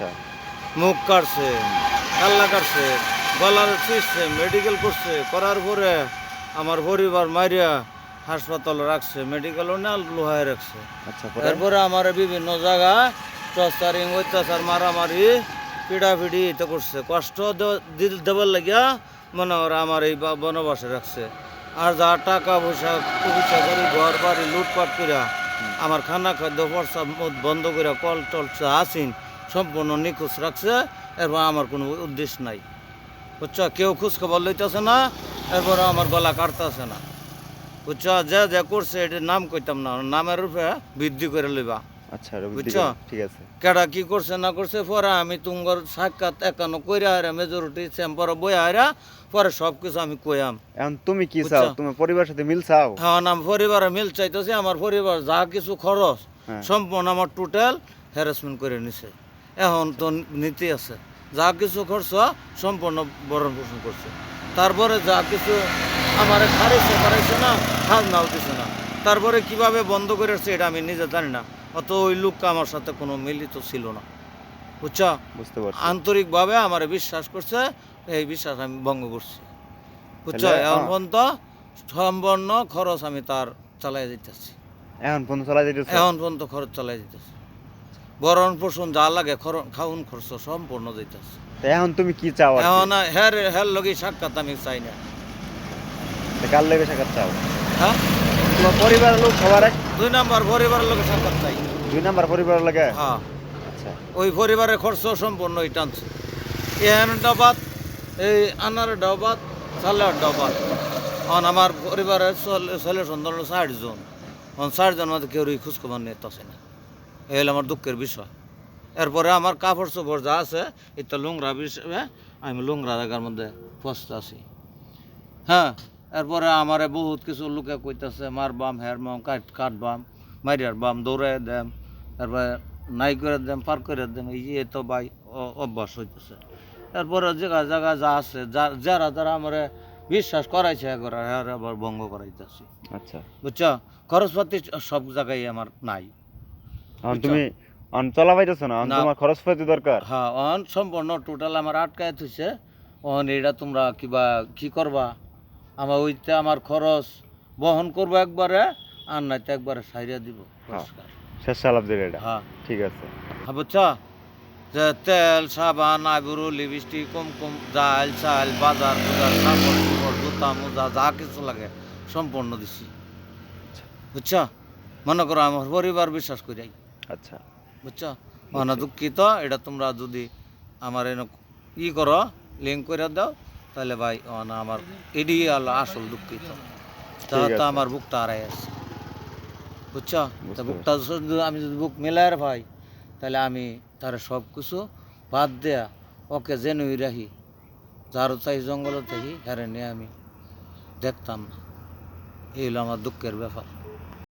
আচ্ছা। মুখ কাটছে কাল্লা কাটছে গলার ছিঁড়ছে মেডিকেল করছে করার পরে আমার পরিবার মারিয়া হাসপাতালে রাখছে মেডিকেলও না লোহায় রাখছে। আচ্ছা পরে? এরপরে আমার বিভিন্ন জায়গা টর্চারিং অত্যাচার মারামারি পিড়াপিড়ি তো করছে। কষ্ট দেবার লাগিয়া মনে করে আমার এই বনবাসে রাখছে। আর যা টাকা পয়সা চিকিৎসা করি ঘর বাড়ি লুটপাট করিয়া আমার খানা খাদ্য প্রস্তাব বন্ধ করিয়া কল টল আসিন সম্পূর্ণ নিখোঁজ রাখছে এরপর আমার কোনো উদ্দেশ্য নাই। বুঝছ? কেউ খোঁজ খবর লইতেছে না এরপরে আমার গলা কাটতেছে না। বুঝছ? যে যে করছে এটার নাম কইতাম না। নামের রূপে বৃদ্ধি করে লইবা। আচ্ছা বুঝছ? ঠিক আছে। কেডা কি করছে না করছে পরে আমি তুঙ্গর সাক্ষাৎ একান্ন কইরা হারা মেজরিটি চেম্বার বই হারা পরে সব কিছু আমি কইয়াম। এখন তুমি কি? চাও? তোমার পরিবারের সাথে মিল চাও? হ্যাঁ আমি পরিবারে মিল চাইতেছি আমার পরিবার যা কিছু খরচ হ্যাঁ। সম্পূর্ণ আমার টোটাল হ্যারাসমেন্ট করে নিছে। এখন তো নীতি আছে। যা কিছু খরচ সম্পূর্ণ বরণ পোষণ করছে। তারপরে যা কিছু আমার খারিছে খারাইছে না হাত নাও দিছে না। তারপরে কীভাবে বন্ধ করে আসছে এটা আমি নিজে জানি না। অত ওই লোকটা আমার সাথে কোনো মিলিত ছিল না। বুঝছ? বুঝতে পারছি। আন্তরিকভাবে আমার বিশ্বাস করছে এই বিশ্বাস আমি ভঙ্গ করছি। বুঝছ? এখন পর্যন্ত সম্পূর্ণ খরচ আমি তার চালাই দিতেছি। এখন ফোন চলা যেতেছে এখন পর্যন্ত খরচ চালাই দিতেছি। বরণ পোষণ যা লাগে খাউন খরচ সম্পূর্ণ দিতেছে এখন তুমি কি চাও? এখন হের হের লগে সাক্ষাৎ আমি চাই না। কার লেগে সাক্ষাৎ চাও? হ্যাঁ? তোমার পরিবারের লোক সবার এক? দুই নম্বর পরিবারের লগে সাক্ষাৎ চাই। দুই নাম্বার পরিবারের লাগে? হ্যাঁ। আচ্ছা। ওই পরিবারের খরচ সম্পূর্ণ এই টানছে। এহেন ডাবাত এই আনার ডাবাত সালের ডাবাত। এখন আমার পরিবারের ছেলে- সন্তান হলো ষাট জন। এখন ষাট জন মধ্যে কেউ খোঁজ খবর নিতেছে না। এই হলো আমার দুঃখের বিষয়। এরপরে আমার কাপড় চোপড় যা আছে এটা লুংরা বিষয়ে আমি লুংরা জায়গার মধ্যে ফস্ত আছি হ্যাঁ এরপরে আমারে বহুত কিছু লোকে কইতাছে মার বাম হের বাম কাট কাট বাম মারিয়ার বাম দৌড়াই দেম তারপরে নাই করে দেম পার করে দেম এই যে তো ভাই অ- অভ্যাস হইতেছে। এরপরে জায়গা জায়গা যা আছে যা- যারা যারা আমারে বিশ্বাস করাইছে একবার হ্যাঁ আবার ভঙ্গ করাইতেছি। আচ্ছা। বুঝছ? খরচপাতি সব জায়গায় আমার নাই? তুমি অন চলা পাইতেছো না। তোমার খরচ পাতি দরকার। হ্যাঁ অন সম্পূর্ণ টোটাল আমার আটকায় থইছে। অন এটা তোমরা কিবা কি করবা? আমার ওইতে আমার খরচ বহন করব একবারে আর নাইতে একবারে সাইরিয়া দিব। পরিষ্কার। শেষ সালাপ দিলে এটা হ্যাঁ। ঠিক আছে। হ্যাঁ বুঝছ? যে তেল সাবান আইবুরু লিপস্টিক কুমকুম জাল চাল বাজার বুজার কাপড় চোপড় জুতা মোজা যা কিছু লাগে সম্পূর্ণ দিছি। বুঝছ? মনে করো আমার পরিবার বিশ্বাস করি। আচ্ছা। বুঝছ? মানে দুঃখিত এটা তোমরা যদি আমার এনে ই করো লিঙ্ক করে দাও তাহলে ভাই মানে আমার এডি হলো আসল দুঃখিত। তাহলে তো আমার বুকটা হারাই আছে বুঝছ? তা বুকটা আমি যদি বুক মেলায় ভাই তাহলে আমি তার সব কিছু বাদ দেয়া ওকে জেনুই রাখি। যারও চাই জঙ্গলে থাকি হ্যারে নিয়ে আমি দেখতাম না। এই হলো আমার দুঃখের ব্যাপার।